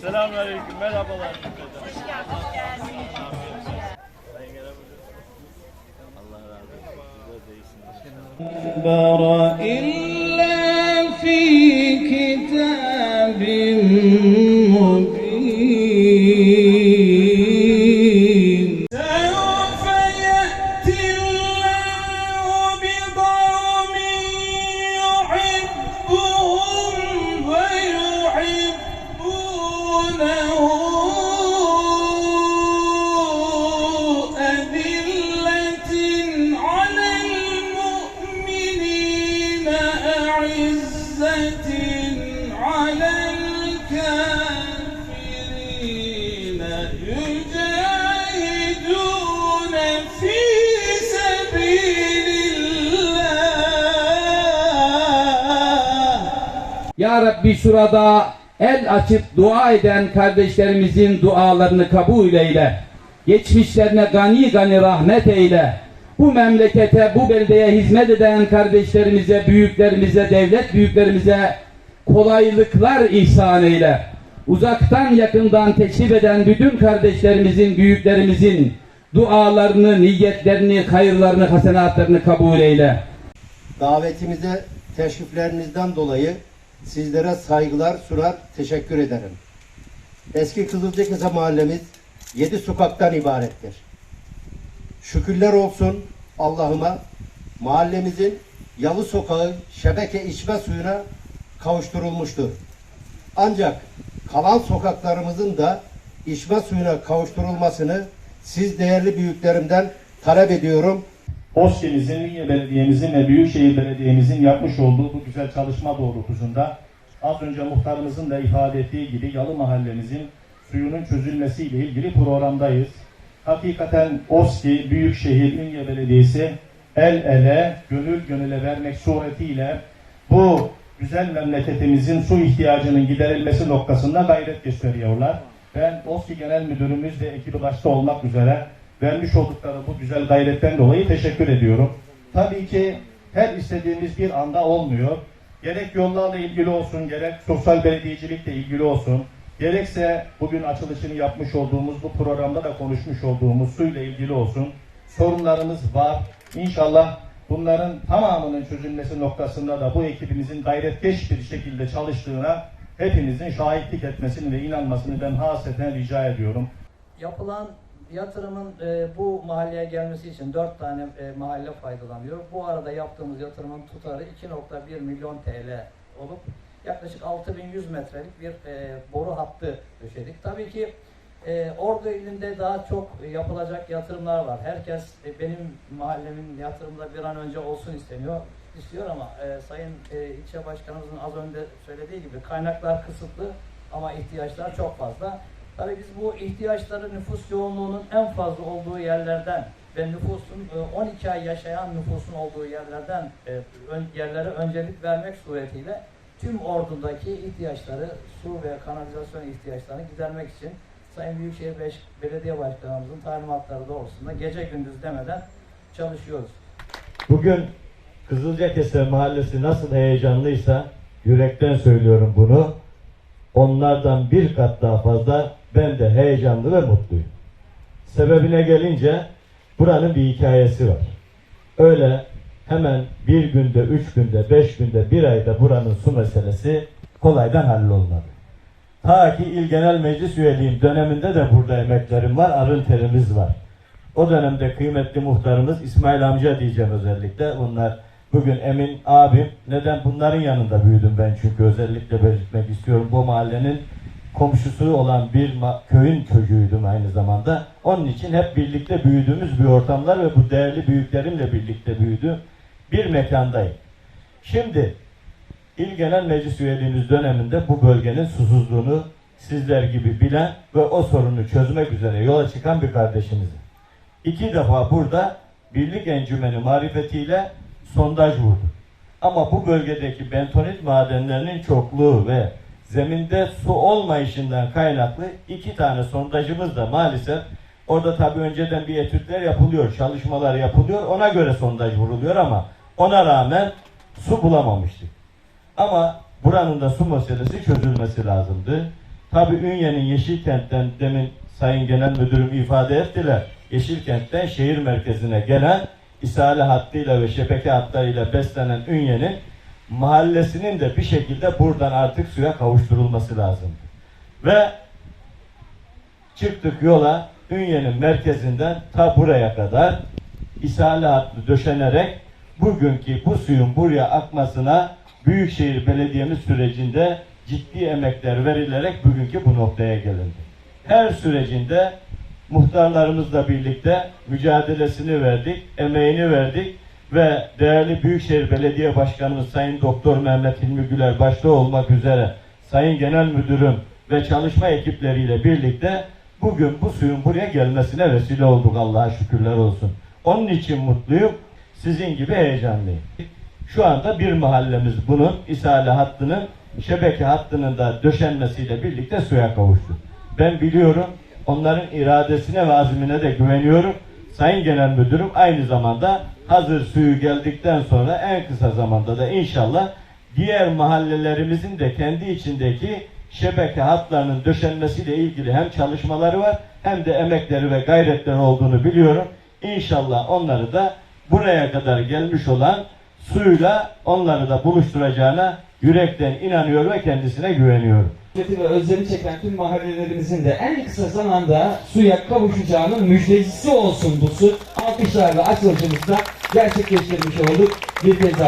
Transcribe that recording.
Selamünaleyküm. Merhabalar. Allah razı olsun. Size de iyisiniz. Ya Rabbi şurada el açıp dua eden kardeşlerimizin dualarını kabul eyle. Geçmişlerine gani gani rahmet eyle. Bu memlekete, bu beldeye hizmet eden kardeşlerimize, büyüklerimize, devlet büyüklerimize kolaylıklar ihsan eyle. Uzaktan yakından teşrif eden bütün kardeşlerimizin, büyüklerimizin dualarını, niyetlerini, hayırlarını, hasenatlarını kabul eyle. Davetimize teşriflerinizden dolayı sizlere saygılar sunar, teşekkür ederim. Eski Kızılcakese mahallemiz yedi sokaktan ibarettir. Şükürler olsun Allah'ıma mahallemizin Yalı Sokağı şebeke içme suyuna kavuşturulmuştur. Ancak kalan sokaklarımızın da içme suyuna kavuşturulmasını siz değerli büyüklerimden talep ediyorum. OSKİ'mizin, Ünye Belediye'mizin ve Büyükşehir Belediye'mizin yapmış olduğu bu güzel çalışma doğrultusunda az önce muhtarımızın da ifade ettiği gibi Yalı Mahallemizin suyunun çözülmesiyle ilgili programdayız. Hakikaten OSKİ, Büyükşehir, Ünye Belediyesi el ele, gönül gönüle vermek suretiyle bu güzel memleketimizin su ihtiyacının giderilmesi noktasında gayret gösteriyorlar. Ben OSKİ Genel Müdürümüz ve ekibi başta olmak üzere vermiş oldukları bu güzel gayretten dolayı teşekkür ediyorum. Tabii ki her istediğimiz bir anda olmuyor. Gerek yollarla ilgili olsun, gerek sosyal belediyecilikle ilgili olsun, gerekse bugün açılışını yapmış olduğumuz bu programda da konuşmuş olduğumuz suyla ilgili olsun. Sorunlarımız var. İnşallah bunların tamamının çözülmesi noktasında da bu ekibimizin gayretkeş bir şekilde çalıştığına hepinizin şahitlik etmesini ve inanmasını ben hasreten rica ediyorum. Yapılan yatırımın e, bu mahalleye gelmesi için 4 tane e, mahalle faydalanıyor. Bu arada yaptığımız yatırımın tutarı 2.1 milyon TL olup yaklaşık 6100 metrelik bir e, boru hattı döşedik. Tabii ki e, Ordu ilinde daha çok yapılacak yatırımlar var. Herkes e, benim mahallemin yatırımda bir an önce olsun isteniyor istiyor ama e, Sayın e, ilçe başkanımızın az önce söylediği gibi kaynaklar kısıtlı ama ihtiyaçlar çok fazla. Tabii biz bu ihtiyaçları nüfus yoğunluğunun en fazla olduğu yerlerden ve nüfusun e, 12 ay yaşayan nüfusun olduğu yerlerden e, yerlere öncelik vermek suretiyle tüm ordudaki ihtiyaçları, su ve kanalizasyon ihtiyaçlarını gidermek için Sayın Büyükşehir Belediye Başkanımızın talimatları doğrultusunda gece gündüz demeden çalışıyoruz. Bugün Kızılcakese Mahallesi nasıl heyecanlıysa yürekten söylüyorum bunu. Onlardan bir kat daha fazla ben de heyecanlı ve mutluyum. Sebebine gelince buranın bir hikayesi var. Öyle hemen bir günde, üç günde, beş günde, bir ayda buranın su meselesi kolaydan hallolmadı. Ta ki İl Genel Meclis üyeliğim döneminde de burada emeklerim var, arın terimiz var. O dönemde kıymetli muhtarımız İsmail amca diyeceğim özellikle. Bunlar bugün Emin abim. Neden? Bunların yanında büyüdüm ben çünkü özellikle belirtmek istiyorum. Bu mahallenin komşusu olan bir köyün çocuğuydum aynı zamanda. Onun için hep birlikte büyüdüğümüz bir ortamlar ve bu değerli büyüklerimle birlikte büyüdüm. Bir mekandayım. Şimdi İl Genel Meclis üyeliğimiz döneminde bu bölgenin susuzluğunu sizler gibi bilen ve o sorunu çözmek üzere yola çıkan bir kardeşimizim. İki defa burada birlik encümeni marifetiyle sondaj vurdu. Ama bu bölgedeki bentonit madenlerinin çokluğu ve zeminde su olmayışından kaynaklı iki tane sondajımız da maalesef orada tabii önceden bir etütler yapılıyor, çalışmalar yapılıyor. Ona göre sondaj vuruluyor ama ona rağmen su bulamamıştık. Ama buranın da su meselesi çözülmesi lazımdı. Tabi Ünye'nin Yeşilkent'ten demin Sayın Genel Müdürüm ifade ettiler. Yeşilkent'ten şehir merkezine gelen isale hattıyla ve şebeke hatlarıyla beslenen Ünye'nin mahallesinin de bir şekilde buradan artık suya kavuşturulması lazım. Ve çıktık yola Ünye'nin merkezinden ta buraya kadar isale döşenerek bugünkü bu suyun buraya akmasına Büyükşehir Belediyemiz sürecinde ciddi emekler verilerek bugünkü bu noktaya gelindi. Her sürecinde muhtarlarımızla birlikte mücadelesini verdik, emeğini verdik ve değerli Büyükşehir Belediye Başkanımız Sayın Doktor Mehmet Hilmi Güler başta olmak üzere Sayın Genel Müdürüm ve çalışma ekipleriyle birlikte bugün bu suyun buraya gelmesine vesile olduk Allah'a şükürler olsun. Onun için mutluyum. Sizin gibi heyecanlıyım. Şu anda bir mahallemiz bunun isale hattının şebeke hattının da döşenmesiyle birlikte suya kavuştu. Ben biliyorum onların iradesine ve azmine de güveniyorum. Sayın Genel Müdürüm aynı zamanda hazır suyu geldikten sonra en kısa zamanda da inşallah diğer mahallelerimizin de kendi içindeki şebeke hatlarının döşenmesiyle ilgili hem çalışmaları var hem de emekleri ve gayretleri olduğunu biliyorum. İnşallah onları da buraya kadar gelmiş olan suyla onları da buluşturacağına yürekten inanıyor ve kendisine güveniyorum. ve özlemi çeken tüm mahallelerimizin de en kısa zamanda suya kavuşacağının müjdecisi olsun bu su. Alkışlarla açılışımızda gerçekleştirmiş olduk. Bir kez daha